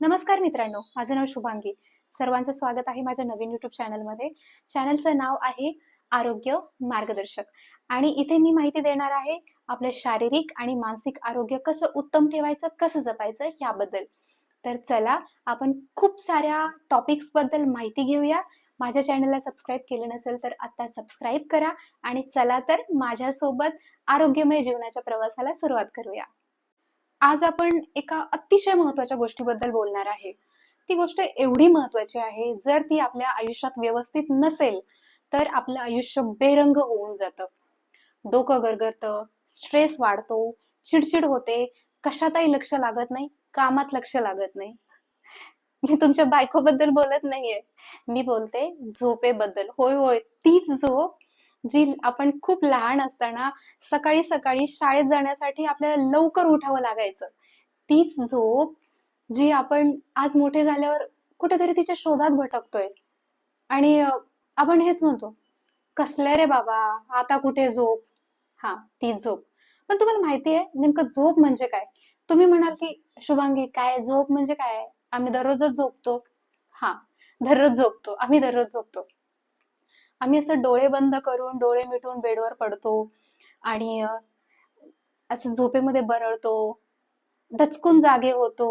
नमस्कार मित्रांनो माझं नाव शुभांगी. सर्वांचं स्वागत आहे माझ्या नवीन युट्यूब चॅनलमध्ये चॅनलचं नाव आहे आरोग्य मार्गदर्शक. आणि इथे मी माहिती देणार आहे आपलं शारीरिक आणि मानसिक आरोग्य कसं उत्तम ठेवायचं कसं जपायचं याबद्दल. तर चला आपण खूप साऱ्या टॉपिक्सबद्दल माहिती घेऊया. माझ्या चॅनलला सबस्क्राईब केलं नसेल तर आता सबस्क्राईब करा. आणि चला तर माझ्यासोबत आरोग्यमय जीवनाच्या प्रवासाला सुरुवात करूया. आज आपण एका अतिशय महत्त्वाच्या गोष्टीबद्दल बोलणार आहे. ती गोष्ट एवढी महत्वाची आहे जर ती आपल्या आयुष्यात व्यवस्थित नसेल तर आपलं आयुष्य बेरंग होऊन जातं. डोकं गरगरतं स्ट्रेस वाढतो चिडचिड होते कशातही लक्ष लागत नाही कामात लक्ष लागत नाही. मी तुमच्या बायकोबद्दल बोलत नाहीये. मी बोलते झोपेबद्दल. होय होय तीच झोप जी आपण खूप लहान असताना सकाळी सकाळी शाळेत जाण्यासाठी आपल्याला लवकर उठावं लागायचं. तीच झोप जी आपण आज मोठे झाल्यावर कुठेतरी तिच्या शोधात भटकतोय. आणि आपण हेच म्हणतो कसलं रे बाबा आता कुठे झोप? हा तीच झोप. पण तुम्हाला माहिती आहे नेमकं झोप म्हणजे काय? तुम्ही म्हणाल की शुभांगी काय झोप म्हणजे काय? आम्ही दररोजच झोपतो. हा दररोज झोपतो आम्ही दररोज झोपतो. आम्ही असं डोळे बंद करून डोळे मिटून बेडवर पडतो आणि असं झोपेमध्ये बरळतो दचकून जागे होतो.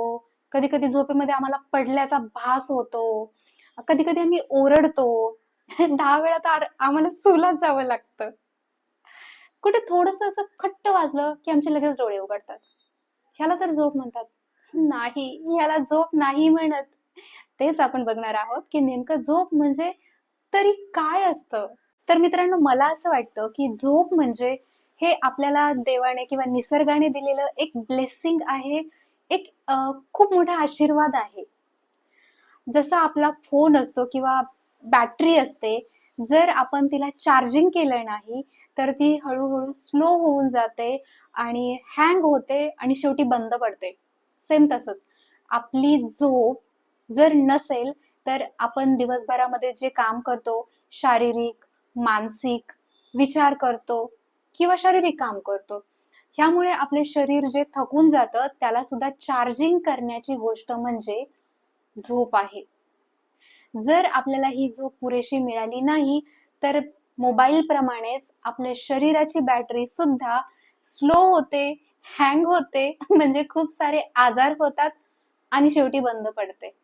कधी कधी झोपेमध्ये आम्हाला पडल्याचा भास होतो. कधी कधी आम्ही ओरडतो. दहा वेळा तर आम्हाला सुलात जावं लागतं. कुठे थोडस असं खट्ट वाजलं की आमचे लगेच डोळे उघडतात. ह्याला तर झोप म्हणतात. नाही ह्याला झोप नाही म्हणत. तेच आपण बघणार आहोत की नेमकं झोप म्हणजे तरी काय असतं? तर मित्रांनो मला असं वाटतं की झोप म्हणजे हे आपल्याला देवाने किंवा निसर्गाने दिलेलं एक ब्लेसिंग आहे एक खूप मोठा आशीर्वाद आहे. जसा आपला फोन असतो किंवा बॅटरी असते जर आपण तिला चार्जिंग केलं नाही तर ती हळूहळू स्लो होऊन जाते आणि हँग होते आणि शेवटी बंद पडते. सेम तसंच. आपली झोप जर नसेल तर आपण दिवसभरामध्ये जे काम करतो शारीरिक मानसिक विचार करतो किंवा शारीरिक काम करतो ह्यामुळे आपले शरीर जे थकून जातं त्याला सुद्धा चार्जिंग करण्याची गोष्ट म्हणजे झोप आहे. जर आपल्याला ही झोप पुरेशी मिळाली नाही तर मोबाईल प्रमाणेच आपल्या शरीराची बॅटरी सुद्धा स्लो होते हँग होते म्हणजे खूप सारे आजार होतात आणि शेवटी बंद पडते.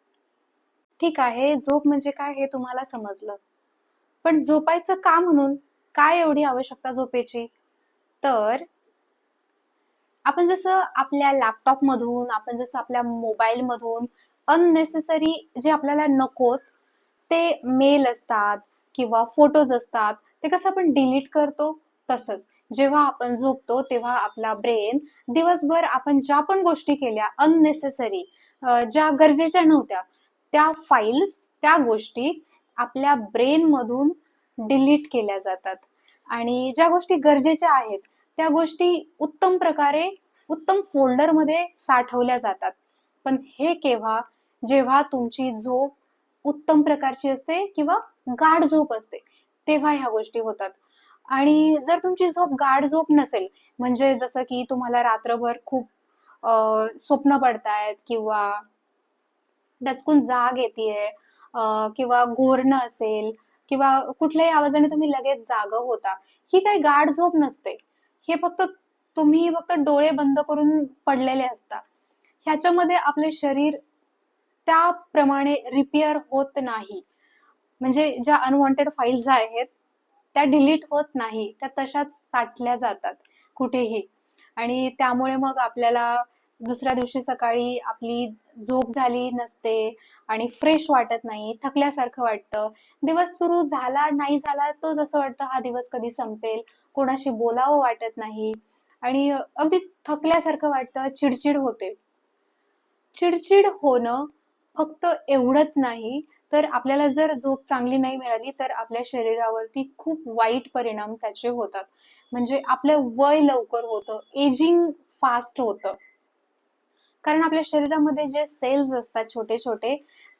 ठीक आहे झोप म्हणजे काय हे तुम्हाला समजलं. पण झोपायचं का म्हणून? काय एवढी आवश्यकता झोपेची? तर आपण जसं आपल्या लॅपटॉप मधून आपण जसं आपल्या मोबाईल मधून अननेसेसरी जे आपल्याला नकोत ते मेल असतात किंवा फोटोज असतात ते कसं आपण डिलीट करतो? तसंच. जेव्हा आपण झोपतो तेव्हा आपला ब्रेन दिवसभर आपण ज्या पण गोष्टी केल्या अननेसेसरी ज्या गरजेच्या नव्हत्या त्या फाईल्स त्या गोष्टी आपल्या ब्रेन मधून डिलीट केल्या जातात. आणि ज्या गोष्टी गरजेच्या आहेत त्या गोष्टी उत्तम प्रकारे उत्तम फोल्डरमध्ये साठवल्या जातात. पण हे केव्हा? जेव्हा तुमची झोप उत्तम प्रकारची असते किंवा गाढ झोप असते तेव्हा ह्या गोष्टी होतात. आणि जर तुमची झोप गाढ झोप नसेल म्हणजे जसं की तुम्हाला रात्रभर खूप स्वप्न पडतायत किंवा डचकून जाग येते किंवा घोरणं असेल किंवा कुठल्याही आवाजाने तुम्ही लगेच जाग होता. ही काही गाढ झोप नसते. हे फक्त तुम्ही फक्त डोळे बंद करून पडलेले असता ह्याच्यामध्ये आपले शरीर त्याप्रमाणे रिपेअर होत नाही. म्हणजे ज्या अनवॉन्टेड फाईल्स आहेत त्या डिलीट होत नाही. त्या तशाच साठल्या जातात कुठेही. आणि त्यामुळे मग आपल्याला दुसऱ्या दिवशी सकाळी आपली झोप झाली नसते आणि फ्रेश वाटत नाही थकल्यासारखं वाटतं. दिवस सुरू झाला नाही झाला तो जसं वाटतं हा दिवस कधी संपेल? कोणाशी बोलावं वाटत नाही. आणि अगदी थकल्यासारखं वाटतं चिडचिड होते. चिडचिड होणं फक्त एवढंच नाही तर आपल्याला जर झोप चांगली नाही मिळाली तर आपल्या शरीरावरती खूप वाईट परिणाम त्याचे होतात. म्हणजे आपलं वय लवकर होतं एजिंग फास्ट होतं. कारण आपल्या शरीरामध्ये जे सेल्स असतात छोटे छोटे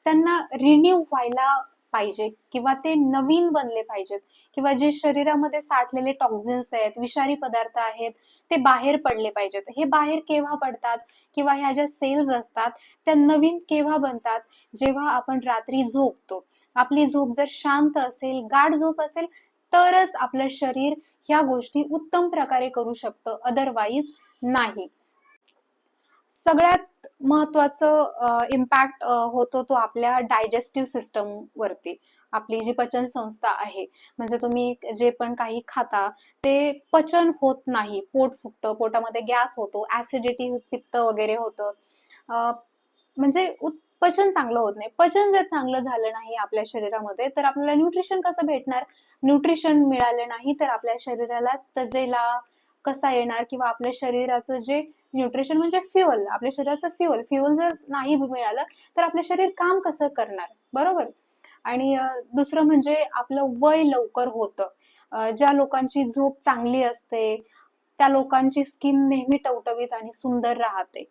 त्यांना रिन्यू व्हायला पाहिजे किंवा ते नवीन बनले पाहिजेत. किंवा जे शरीरामध्ये साठलेले टॉक्झिन्स आहेत विषारी पदार्थ आहेत ते बाहेर पडले पाहिजेत. हे बाहेर केव्हा पडतात? किंवा ह्या ज्या सेल्स असतात त्या नवीन केव्हा बनतात? जेव्हा आपण रात्री झोपतो. आपली झोप जर शांत असेल गाढ झोप असेल तरच आपलं शरीर ह्या गोष्टी उत्तम प्रकारे करू शकतं. अदरवाईज नाही. सगळ्यात महत्वाचं इम्पॅक्ट होतो तो आपल्या डायजेस्टिव्ह सिस्टम वरती. आपली जी पचन संस्था आहे म्हणजे तुम्ही जे पण काही खाता ते पचन होत नाही. पोट फुगतं पोटामध्ये गॅस होतो ऍसिडिटी पित्त वगैरे होतं. म्हणजे पचन चांगलं होत नाही. पचन जर चांगलं झालं नाही आपल्या शरीरामध्ये तर आपल्याला न्यूट्रिशन कसं भेटणार? न्यूट्रिशन मिळालं नाही तर आपल्या शरीराला तजेला कसा येणार किंवा आपल्या शरीराचं जे न्यूट्रिशन म्हणजे फ्युअल आपल्या शरीराचं फ्युअल फ्युअल जर नाही मिळालं तर आपलं शरीर काम कसं करणार? बरोबर? आणि दुसरं म्हणजे आपलं वय लवकर होतं. ज्या लोकांची झोप चांगली असते त्या लोकांची स्किन नेहमी टवटवीत आणि सुंदर राहते.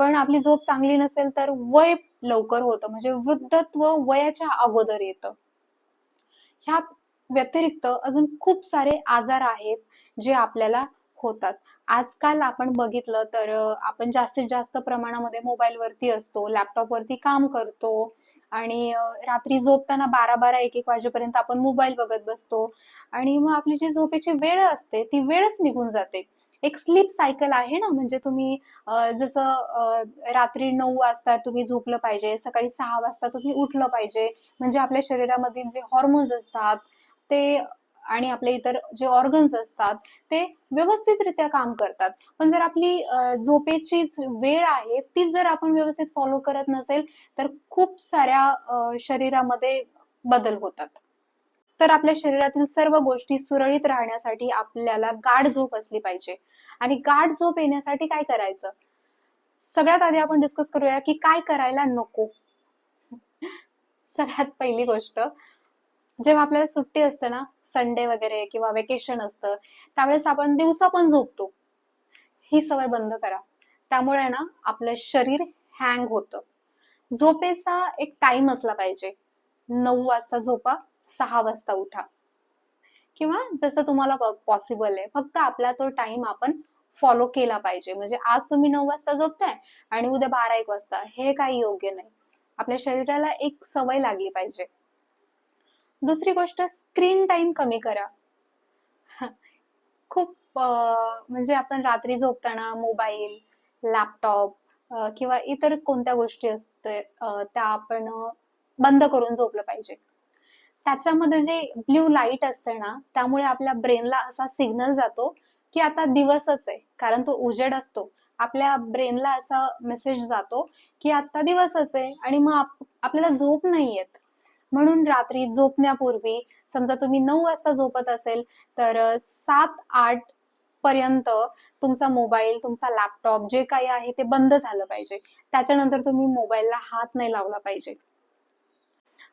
पण आपली झोप चांगली नसेल तर वय लवकर होतं म्हणजे वृद्धत्व वयाच्या अगोदर येतं. ह्या व्यतिरिक्त अजून खूप सारे आजार आहेत जे आपल्याला होतात. आजकाल आपण बघितलं तर आपण जास्तीत जास्त प्रमाणामध्ये मोबाईल वरती असतो लॅपटॉप वरती काम करतो आणि रात्री झोपताना बारा बारा एक एक वाजेपर्यंत आपण मोबाईल बघत बसतो आणि मग आपली जी झोपेची वेळ असते ती वेळच निघून जाते. एक स्लीप सायकल आहे ना म्हणजे तुम्ही जसं रात्री नऊ वाजता तुम्ही झोपलं पाहिजे सकाळी सहा वाजता तुम्ही उठलं पाहिजे म्हणजे आपल्या शरीरामधील जे हॉर्मोन्स असतात ते आणि आपले इतर जे ऑर्गन्स असतात ते व्यवस्थितरित्या काम करतात. पण जर आपली झोपेची वेळ आहे ती जर आपण व्यवस्थित फॉलो करत नसेल तर खूप साऱ्या शरीरामध्ये बदल होतात. तर आपल्या शरीरातील सर्व गोष्टी सुरळीत राहण्यासाठी आपल्याला गाढ झोप असली पाहिजे. आणि गाढ झोप येण्यासाठी काय करायचं? सगळ्यात आधी आपण डिस्कस करूया की काय करायला नको. सगळ्यात पहिली गोष्ट जेव्हा आपल्याला सुट्टी असते ना संडे वगैरे किंवा वेकेशन असतं त्यावेळेस आपण दिवसा पण झोपतो. ही सवय बंद करा. त्यामुळे ना आपलं शरीर हँग होतं. झोपेचा एक टाइम असला पाहिजे. नऊ वाजता झोपा सहा वाजता उठा. किंवा जसं तुम्हाला पॉसिबल आहे फक्त आपला तो टाइम आपण फॉलो केला पाहिजे. म्हणजे आज तुम्ही नऊ वाजता झोपताय आणि उद्या बारा एक वाजता. हे काही योग्य नाही. आपल्या शरीराला एक सवय लागली पाहिजे. दुसरी गोष्ट स्क्रीन टाइम कमी करा. खूप म्हणजे आपण रात्री झोपताना मोबाईल लॅपटॉप किंवा इतर कोणत्या गोष्टी असते त्या आपण बंद करून झोपलं पाहिजे. त्याच्यामध्ये जे ब्ल्यू लाइट असते ना त्यामुळे आपल्या ब्रेनला असा सिग्नल जातो की आता दिवसच आहे कारण तो उजेड असतो. आपल्या ब्रेनला असा मेसेज जातो की आता दिवसच आहे आणि मग आपल्याला झोप नाही येत. म्हणून रात्री झोपण्यापूर्वी समजा तुम्ही नऊ वाजता झोपत असेल तर सात आठ पर्यंत तुमचा मोबाईल तुमचा लॅपटॉप जे काही आहे ते बंद झालं पाहिजे. त्याच्यानंतर तुम्ही मोबाईलला हात नाही लावला पाहिजे.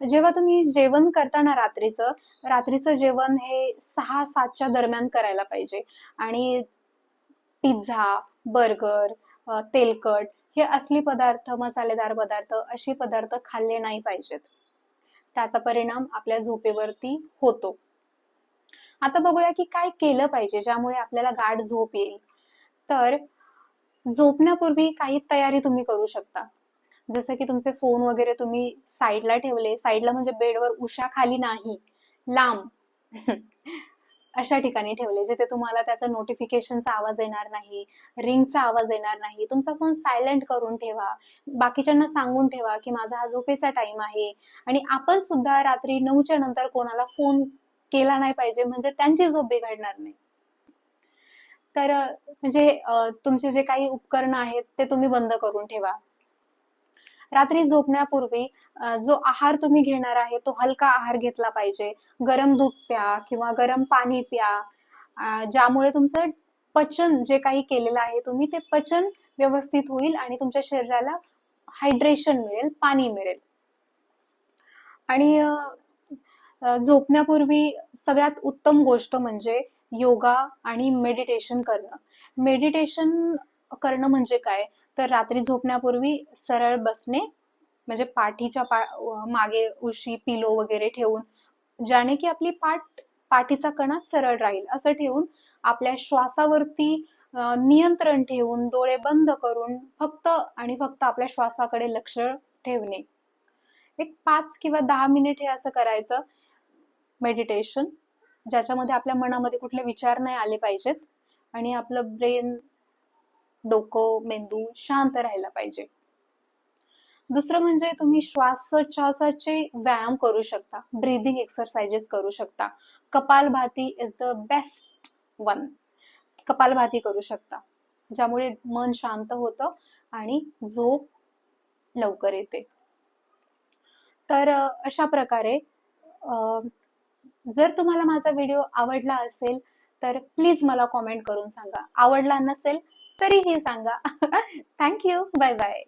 जेव्हा तुम्ही जेवण करताना रात्रीचं रात्रीचं जेवण हे सहा सातच्या दरम्यान करायला पाहिजे. आणि पिझ्झा बर्गर तेलकट हे असली पदार्थ मसालेदार पदार्थ असे पदार्थ खाल्ले नाही पाहिजेत. त्याचा परिणाम आपल्या झोपेवरती होतो. आता बघूया की काय केलं पाहिजे ज्यामुळे आपल्याला गाढ झोप येईल. तर झोपण्यापूर्वी काही तयारी तुम्ही करू शकता. जसं की तुमचे फोन वगैरे तुम्ही साईडला ठेवले. साईडला म्हणजे बेडवर उशा खाली नाही. लांब. अशा ठिकाणी ठेवले जिथे तुम्हाला त्याचा नोटिफिकेशनचा आवाज येणार नाही रिंगचा आवाज येणार नाही. तुमचा फोन सायलेंट करून ठेवा. बाकीच्यांना सांगून ठेवा की माझा हा झोपेचा टाइम आहे. आणि आपण सुद्धा रात्री नऊच्या नंतर कोणाला फोन केला नाही पाहिजे म्हणजे त्यांची झोप बिघडणार नाही. तर म्हणजे तुमचे जे काही उपकरण आहेत ते तुम्ही बंद करून ठेवा. रात्री झोपण्यापूर्वी जो आहार तुम्ही घेणार आहे तो हलका आहार घेतला पाहिजे. गरम दूध प्या किंवा गरम पाणी प्या. ज्यामुळे तुमचं पचन जे काही केलेलं आहे तुम्ही ते पचन व्यवस्थित होईल आणि तुमच्या शरीराला हायड्रेशन मिळेल पाणी मिळेल. आणि झोपण्यापूर्वी सगळ्यात उत्तम गोष्ट म्हणजे योगा आणि मेडिटेशन करणं. मेडिटेशन करणं म्हणजे काय? तर रात्री झोपण्यापूर्वी सरळ बसणे म्हणजे पाठीच्या पा मागे उशी पिलो वगैरे ठेवून ज्याने की आपली पाठ पाठीचा कणा सरळ राहील. असं ठेवून आपल्या श्वासावरती नियंत्रण ठेवून डोळे बंद करून फक्त आणि फक्त आपल्या श्वासाकडे लक्ष ठेवणे. एक पाच किंवा दहा मिनिट हे असं करायचं. मेडिटेशन ज्याच्यामध्ये आपल्या मनामध्ये कुठले विचार नाही आले पाहिजेत आणि आपलं ब्रेन डोकं मेंदू शांत राहायला पाहिजे. दुसरं म्हणजे तुम्ही श्वासोच्छ्वासाचे व्यायाम करू शकता. ब्रीदिंग एक्सरसाइजेस करू शकता. Kapalbhati is the best one kapalbhati करू शकता. ज्यामुळे मन शांत होतं आणि झोप लवकर येते. तर अशा प्रकारे जर तुम्हाला माझा व्हिडिओ आवडला असेल तर प्लीज मला कॉमेंट करून सांगा. आवडला नसेल तरीही सांगा. Thank you bye bye